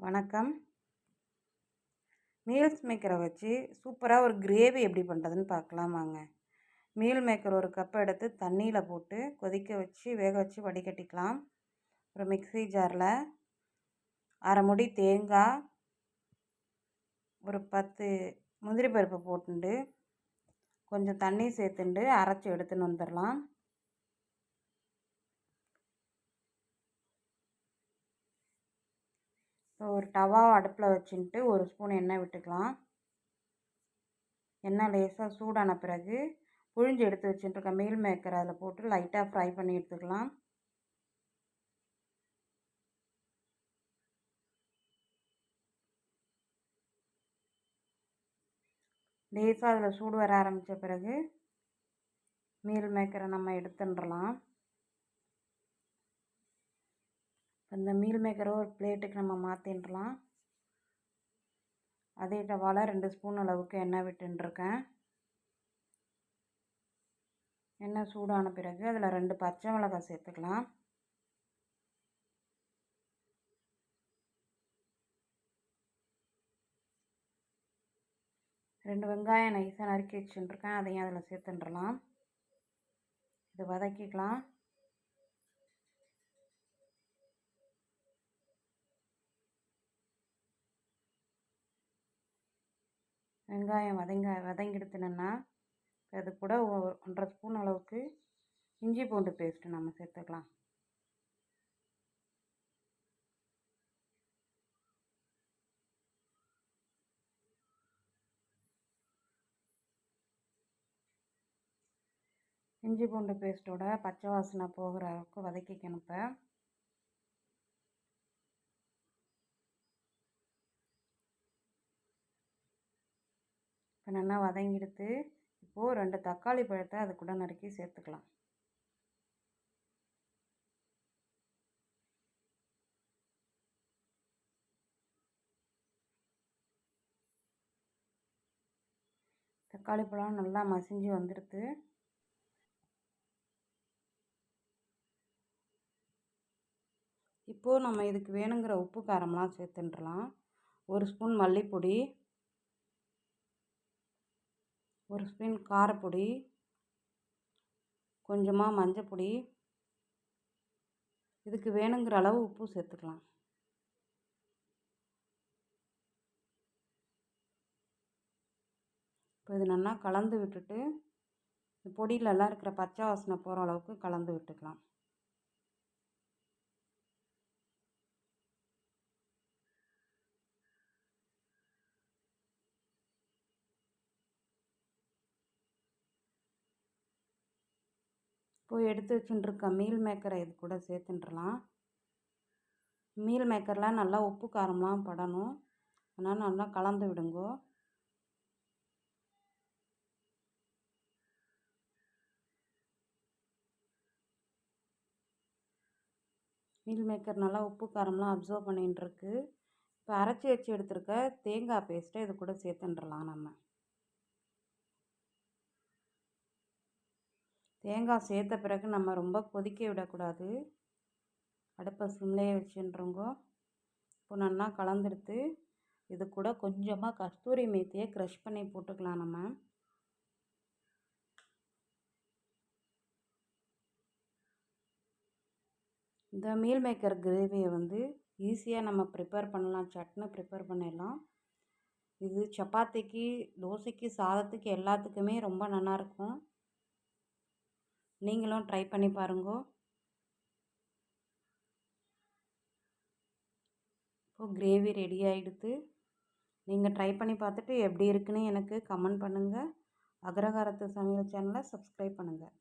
வணக்கம். மீல்ஸ் மேக்கரை வச்சு சூப்பராக ஒரு கிரேவி எப்படி பண்ணுறதுன்னு பார்க்கலாமாங்க மீல் மேக்கர் ஒரு கப்பை எடுத்து தண்ணியில் போட்டு கொதிக்க வச்சு வேக வச்சு வடிகட்டிக்கலாம். ஒரு மிக்ஸி ஜாரில் அரை முடி தேங்காய் ஒரு பத்து முந்திரி பருப்பு போட்டுண்டு கொஞ்சம் தண்ணி சேர்த்துண்டு அரைச்சி எடுத்துன்னு வந்துடலாம் இப்போ ஒரு டவாவை அடுப்பில் வச்சுட்டு ஒரு ஸ்பூன் எண்ணெய் விட்டுக்கலாம். எண்ணெய் லேசாக சூடான பிறகு புழிஞ்சு எடுத்து வச்சுட்டுருக்க மீல் மேக்கர் அதில் போட்டு லைட்டாக ஃப்ரை பண்ணி எடுத்துக்கலாம். லேசாக அதில் சூடு வர ஆரம்பித்த பிறகு மீல் மேக்கரை நம்ம எடுத்துடலாம் இந்த மீல் மேக்கரை ஒரு பிளேட்டுக்கு நம்ம மாற்றின்றலாம் அதே டவாவில் ரெண்டு ஸ்பூன் அளவுக்கு எண்ணெய் விட்டுருக்கேன் எண்ணெய் சூடான பிறகு அதில் ரெண்டு பச்சை மிளகாய் சேர்த்துக்கலாம். ரெண்டு வெங்காயம் நைஸாக நறுக்கி வச்சுட்டுருக்கேன் அதையும் அதில் சேர்த்துன்றலாம் இது வதக்கிக்கலாம். வெங்காயம் வதங்க வதங்கிடுத்துனோன்னா அது கூட ஒன்றரை ஸ்பூன் அளவுக்கு இஞ்சி பூண்டு பேஸ்ட்டு நம்ம சேர்த்துக்கலாம். இஞ்சி பூண்டு பேஸ்ட்டோட பச்சை வாசனை போகிற அளவுக்கு வதக்கிக்கணும் இப்போ. இப்போ நல்லா வதங்கிடுத்து இப்போது ரெண்டு தக்காளி பழத்தை அது கூட நறுக்கி சேர்த்துக்கலாம். தக்காளி பழம் நல்லா மசிஞ்சு வந்துடுது இப்போது நம்ம இதுக்கு வேணுங்கிற உப்பு காரம்லாம் சேர்த்துட்டுலாம் ஒரு ஸ்பூன் மல்லிப்பொடி ஒரு ஸ்பூன் காரப்பொடி கொஞ்சமாக மஞ்சப்பொடி. இதுக்கு வேணுங்கிற அளவு உப்பு சேர்த்துக்கலாம். இப்போ இது நல்லா கலந்து விட்டுட்டு பொடியிலலாம் இருக்கிற பச்சை வாசனை போகிற அளவுக்கு கலந்து விட்டுக்கலாம். இப்போ எடுத்து வச்சுட்டுருக்க மீல் மேக்கரை இது கூட சேர்த்துன்றலாம் மீல் மேக்கர்லாம் நல்லா உப்பு காரம்லாம் படணும். அதனால் நல்லா கலந்து விடுங்கோ. மீல் மேக்கர் நல்லா உப்பு காரம்லாம் அப்சர்வ் பண்ணிகிட்டுருக்கு இப்போ அரைச்சி வச்சு எடுத்துருக்க தேங்காய் பேஸ்ட்டை இது கூட சேர்த்துன்றலாம் நம்ம. தேங்காய் சேர்த்த பிறகு நம்ம ரொம்ப கொதிக்க விடக்கூடாது. அடுப்பை சிம்லேயே வச்சுன்றோங்கோ. இப்போ நல்லா கலந்துடுத்து இது கூட கொஞ்சமாக கஸ்தூரி மேத்தியை க்ரஷ் பண்ணி போட்டுக்கலாம் நம்ம. இந்த மீல் மேக்கர் கிரேவியை வந்து ஈஸியாக நம்ம ப்ரிப்பேர் பண்ணலாம். சட்னி ப்ரிப்பேர் பண்ணிடலாம். இது சப்பாத்திக்கு தோசைக்கு சாதத்துக்கு எல்லாத்துக்குமே ரொம்ப நல்லாயிருக்கும் நீங்களும் ட்ரை பண்ணி பாருங்கோ. இப்போது கிரேவி ரெடி ஆகிடுது நீங்கள் ட்ரை பண்ணி பார்த்துட்டு எப்படி இருக்குன்னு எனக்கு கமெண்ட் பண்ணுங்கள் அக்ரஹாரத்து சமையல் சேனலை சப்ஸ்கிரைப் பண்ணுங்கள்